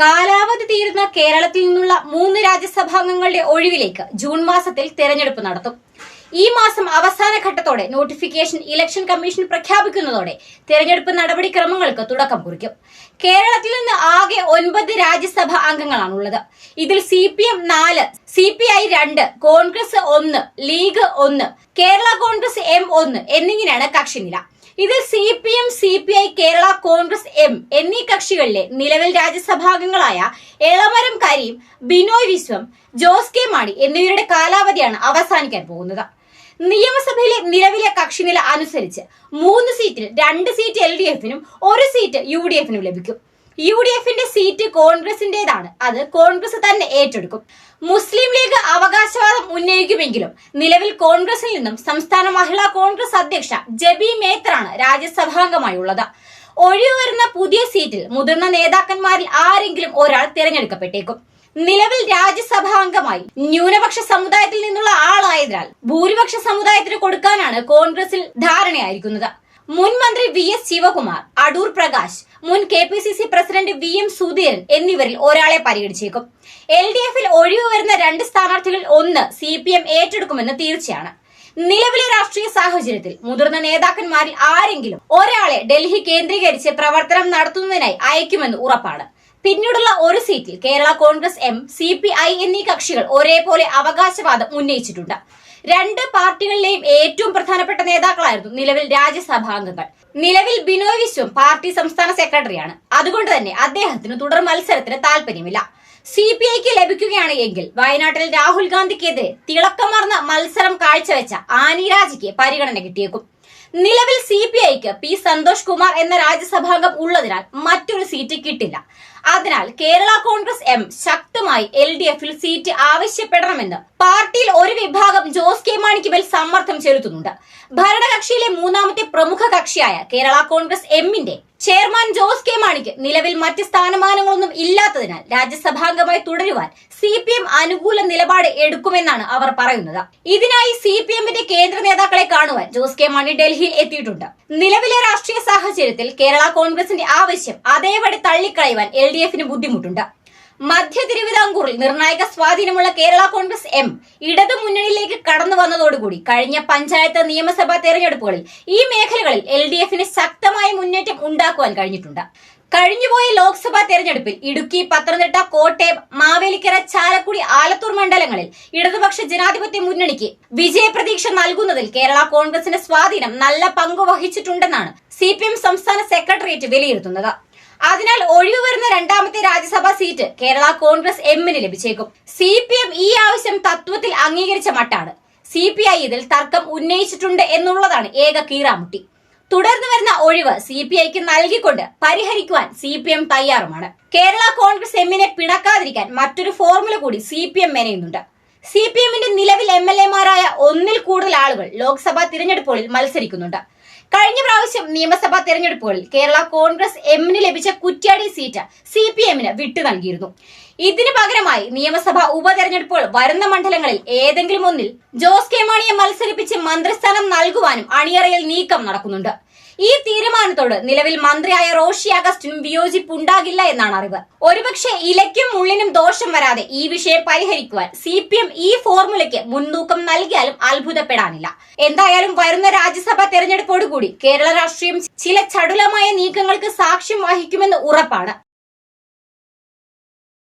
കാലാവധി തീരുന്ന കേരളത്തിൽ നിന്നുള്ള മൂന്ന് രാജ്യസഭാംഗങ്ങളുടെ ഒഴിവിലേക്ക് ജൂൺ മാസത്തിൽ തെരഞ്ഞെടുപ്പ് നടത്തും. ഈ മാസം അവസാന ഘട്ടത്തോടെ നോട്ടിഫിക്കേഷൻ ഇലക്ഷൻ കമ്മീഷൻ പ്രഖ്യാപിക്കുന്നതോടെ തെരഞ്ഞെടുപ്പ് നടപടിക്രമങ്ങൾക്ക് തുടക്കം കുറിക്കും. കേരളത്തിൽ നിന്ന് ആകെ ഒൻപത് രാജ്യസഭാ അംഗങ്ങളാണുള്ളത്. ഇതിൽ സി പി എം നാല് സി പി ഐ രണ്ട് കോൺഗ്രസ് ഒന്ന് ലീഗ് ഒന്ന് കേരള കോൺഗ്രസ് എം ഒന്ന് എന്നിങ്ങനെയാണ് കക്ഷിനില. ഇതിൽ C P M C P I Kerala Congress M എന്നീ കക്ഷികളിലെ നിലവിൽ രാജ്യസഭാംഗങ്ങളായ എളമരം കരീം ബിനോയ് വിശ്വം ജോസ് കെ മാണി എന്നിവരുടെ കാലാവധിയാണ് അവസാനിക്കാൻ പോകുന്നത്. നിയമസഭയിലെ നിലവിലെ കക്ഷിനില അനുസരിച്ച് മൂന്ന് സീറ്റിൽ രണ്ട് സീറ്റ് എൽ ഡി എഫിനും ഒരു സീറ്റ് യു ഡി എഫിനും ലഭിക്കും. യു ഡി എഫിന്റെ സീറ്റ് കോൺഗ്രസിന്റേതാണ്. അത് കോൺഗ്രസ് തന്നെ ഏറ്റെടുക്കും. മുസ്ലിം ലീഗ് അവകാശവാദം ഉന്നയിക്കുമെങ്കിലും നിലവിൽ കോൺഗ്രസിൽ നിന്നും സംസ്ഥാന മഹിളാ കോൺഗ്രസ് അധ്യക്ഷ ജബി മേത്തറാണ് രാജ്യസഭാംഗമായുള്ളത്. ഒഴിവ് വരുന്ന പുതിയ സീറ്റിൽ മുതിർന്ന നേതാക്കന്മാരിൽ ആരെങ്കിലും ഒരാൾ തിരഞ്ഞെടുക്കപ്പെട്ടേക്കും. നിലവിൽ രാജ്യസഭാ അംഗമായി ന്യൂനപക്ഷ സമുദായത്തിൽ നിന്നുള്ള ആളായതിനാൽ ഭൂരിപക്ഷ സമുദായത്തിന് കൊടുക്കാനാണ് കോൺഗ്രസിൽ ധാരണയായിരിക്കുന്നത്. മുൻ മന്ത്രി വി എസ് ശിവകുമാർ അടൂർ പ്രകാശ് മുൻ K P C C president V M Sudheeran എന്നിവരിൽ ഒരാളെ പരിഗണിച്ചേക്കും. എൽ ഡി എഫിൽ ഒഴിവ് വരുന്ന രണ്ട് സ്ഥാനാർത്ഥികളിൽ ഒന്ന് സി പി എം ഏറ്റെടുക്കുമെന്ന് തീർച്ചയാണ്. നിലവിലെ രാഷ്ട്രീയ സാഹചര്യത്തിൽ മുതിർന്ന നേതാക്കന്മാരിൽ ആരെങ്കിലും ഒരാളെ ഡൽഹി കേന്ദ്രീകരിച്ച് പ്രവർത്തനം നടത്തുന്നതിനായി അയക്കുമെന്ന് ഉറപ്പാണ്. പിന്നീടുള്ള ഒരു സീറ്റിൽ Kerala Congress M C P I എന്നീ കക്ഷികൾ ഒരേപോലെ അവകാശവാദം ഉന്നയിച്ചിട്ടുണ്ട്. രണ്ട് പാർട്ടികളിലെയും ഏറ്റവും പ്രധാനപ്പെട്ട നേതാക്കളായിരുന്നു നിലവിൽ രാജ്യസഭാംഗങ്ങൾ നിലവിൽ ബിനോയ് വിശ്വം പാർട്ടി സംസ്ഥാന സെക്രട്ടറിയാണ്. അതുകൊണ്ട് തന്നെ അദ്ദേഹത്തിന് തുടർ മത്സരത്തിന് താല്പര്യമില്ല. സി പി ഐക്ക് ലഭിക്കുകയാണ് എങ്കിൽ വയനാട്ടിൽ രാഹുൽ ഗാന്ധിക്കെതിരെ തിളക്കമർന്ന മത്സരം കാഴ്ചവെച്ച ആനി രാജയ്ക്ക് പരിഗണന കിട്ടിയേക്കും. നിലവിൽ സി പി ഐക്ക് പി സന്തോഷ് കുമാർ എന്ന രാജ്യസഭാംഗം ഉള്ളതിനാൽ മറ്റൊരു സീറ്റ് കിട്ടില്ല. അതിനാൽ കേരള കോൺഗ്രസ് എം ശക്തമായി എൽ ഡി എഫിൽ സീറ്റ് ആവശ്യപ്പെടണമെന്ന് പാർട്ടിയിൽ ഒരു വിഭാഗം ജോസ് കെ മാണിക്ക് മേൽ സമ്മർദ്ദം ചെലുത്തുന്നുണ്ട്. ഭരണകക്ഷിയിലെ മൂന്നാമത്തെ പ്രമുഖ കക്ഷിയായ കേരള കോൺഗ്രസ് എമ്മിന്റെ ചെയർമാൻ ജോസ് കെ മാണിക്ക് നിലവിൽ മറ്റ് സ്ഥാനമാനങ്ങളൊന്നും ഇല്ലാത്തതിനാൽ രാജ്യസഭാംഗമായി തുടരുവാൻ സി പി എം അനുകൂല നിലപാട് എടുക്കുമെന്നാണ് അവർ പറയുന്നത്. ഇതിനായി സി പി എമ്മിന്റെ കേന്ദ്ര നേതാക്കളെ കാണുവാൻ ജോസ് കെ മാണി ഡൽഹിയിൽ എത്തിയിട്ടുണ്ട്. നിലവിലെ രാഷ്ട്രീയ സാഹചര്യത്തിൽ കേരള കോൺഗ്രസിന്റെ ആവശ്യം അതേപടി തള്ളിക്കളയുവാൻ എൽ ഡി എഫിന് ബുദ്ധിമുട്ടുണ്ട്. മധ്യ തിരുവിതാംകൂറിൽ നിർണായക സ്വാധീനമുള്ള കേരള കോൺഗ്രസ് എം ഇടതു മുന്നണിയിലേക്ക് കടന്നു വന്നതോടുകൂടി കഴിഞ്ഞ പഞ്ചായത്ത് നിയമസഭാ തെരഞ്ഞെടുപ്പുകളിൽ ഈ മേഖലകളിൽ എൽ ഡി എഫിന് ശക്തമായ മുന്നേറ്റം ഉണ്ടാക്കുവാൻ കഴിഞ്ഞിട്ടുണ്ട്. കഴിഞ്ഞുപോയ ലോക്സഭാ തെരഞ്ഞെടുപ്പിൽ ഇടുക്കി പത്തനംതിട്ട കോട്ടയം മാവേലിക്കര ചാലക്കുടി ആലത്തൂർ മണ്ഡലങ്ങളിൽ ഇടതുപക്ഷ ജനാധിപത്യ മുന്നണിക്ക് വിജയപ്രതീക്ഷ നൽകുന്നതിൽ കേരള കോൺഗ്രസിന്റെ സ്വാധീനം നല്ല പങ്ക് വഹിച്ചിട്ടുണ്ടെന്നാണ് സി സംസ്ഥാന സെക്രട്ടേറിയറ്റ് വിലയിരുത്തുന്നത്. അതിനാൽ ഒഴിവ് വരുന്ന രണ്ടാമത്തെ രാജ്യസഭാ സീറ്റ് കേരള കോൺഗ്രസ് എമ്മിന് ലഭിച്ചേക്കും. സി പി എം ഈ ആവശ്യം തത്വത്തിൽ അംഗീകരിച്ച മട്ടാണ്. സി പി ഐ ഇതിൽ തർക്കം ഉന്നയിച്ചിട്ടുണ്ട് എന്നുള്ളതാണ് ഏക കീറാമുട്ടി. തുടർന്നു വരുന്ന ഒഴിവ് സി പി ഐക്ക് നൽകിക്കൊണ്ട് പരിഹരിക്കുവാൻ സി പി എം തയ്യാറുമാണ്. കേരള കോൺഗ്രസ് എമ്മിനെ പിണക്കാതിരിക്കാൻ മറ്റൊരു ഫോർമുല കൂടി സി പി എം മെനയുന്നുണ്ട്. സി പി എമ്മിന്റെ നിലവിൽ എം എൽ എമാരായ ഒന്നിൽ കൂടുതൽ ആളുകൾ ലോക്സഭാ തിരഞ്ഞെടുപ്പുകളിൽ മത്സരിക്കുന്നുണ്ട്. കഴിഞ്ഞ പ്രാവശ്യം നിയമസഭാ തെരഞ്ഞെടുപ്പുകളിൽ കേരള കോൺഗ്രസ് എമ്മിന് ലഭിച്ച കുറ്റ്യാടി സീറ്റ് സി പി എമ്മിന് വിട്ടു നൽകിയിരുന്നു. ഇതിനു പകരമായി നിയമസഭാ ഉപതെരഞ്ഞെടുപ്പുകൾ വരുന്ന മണ്ഡലങ്ങളിൽ ഏതെങ്കിലും ഒന്നിൽ ജോസ് കെ മാണിയെ മത്സരിപ്പിച്ച് മന്ത്രിസ്ഥാനം നൽകുവാനും അണിയറയിൽ നീക്കം നടക്കുന്നുണ്ട്. ഈ തീരുമാനത്തോട് നിലവിൽ മന്ത്രിയായ റോഷി അഗസ്റ്റിനും വിയോജിപ്പുണ്ടാകില്ല എന്നാണ് അറിവ്. ഒരുപക്ഷെ ഇലയ്ക്കും ഉള്ളിനും ദോഷം വരാതെ ഈ വിഷയം പരിഹരിക്കുവാൻ സി പി എം ഈ ഫോർമുലയ്ക്ക് മുൻതൂക്കം നൽകിയാലും അത്ഭുതപ്പെടാനില്ല. എന്തായാലും വരുന്ന രാജ്യസഭാ തെരഞ്ഞെടുപ്പോടുകൂടി കേരള രാഷ്ട്രീയം ചില ചടുലമായ നീക്കങ്ങൾക്ക് സാക്ഷ്യം വഹിക്കുമെന്ന് ഉറപ്പാണ്.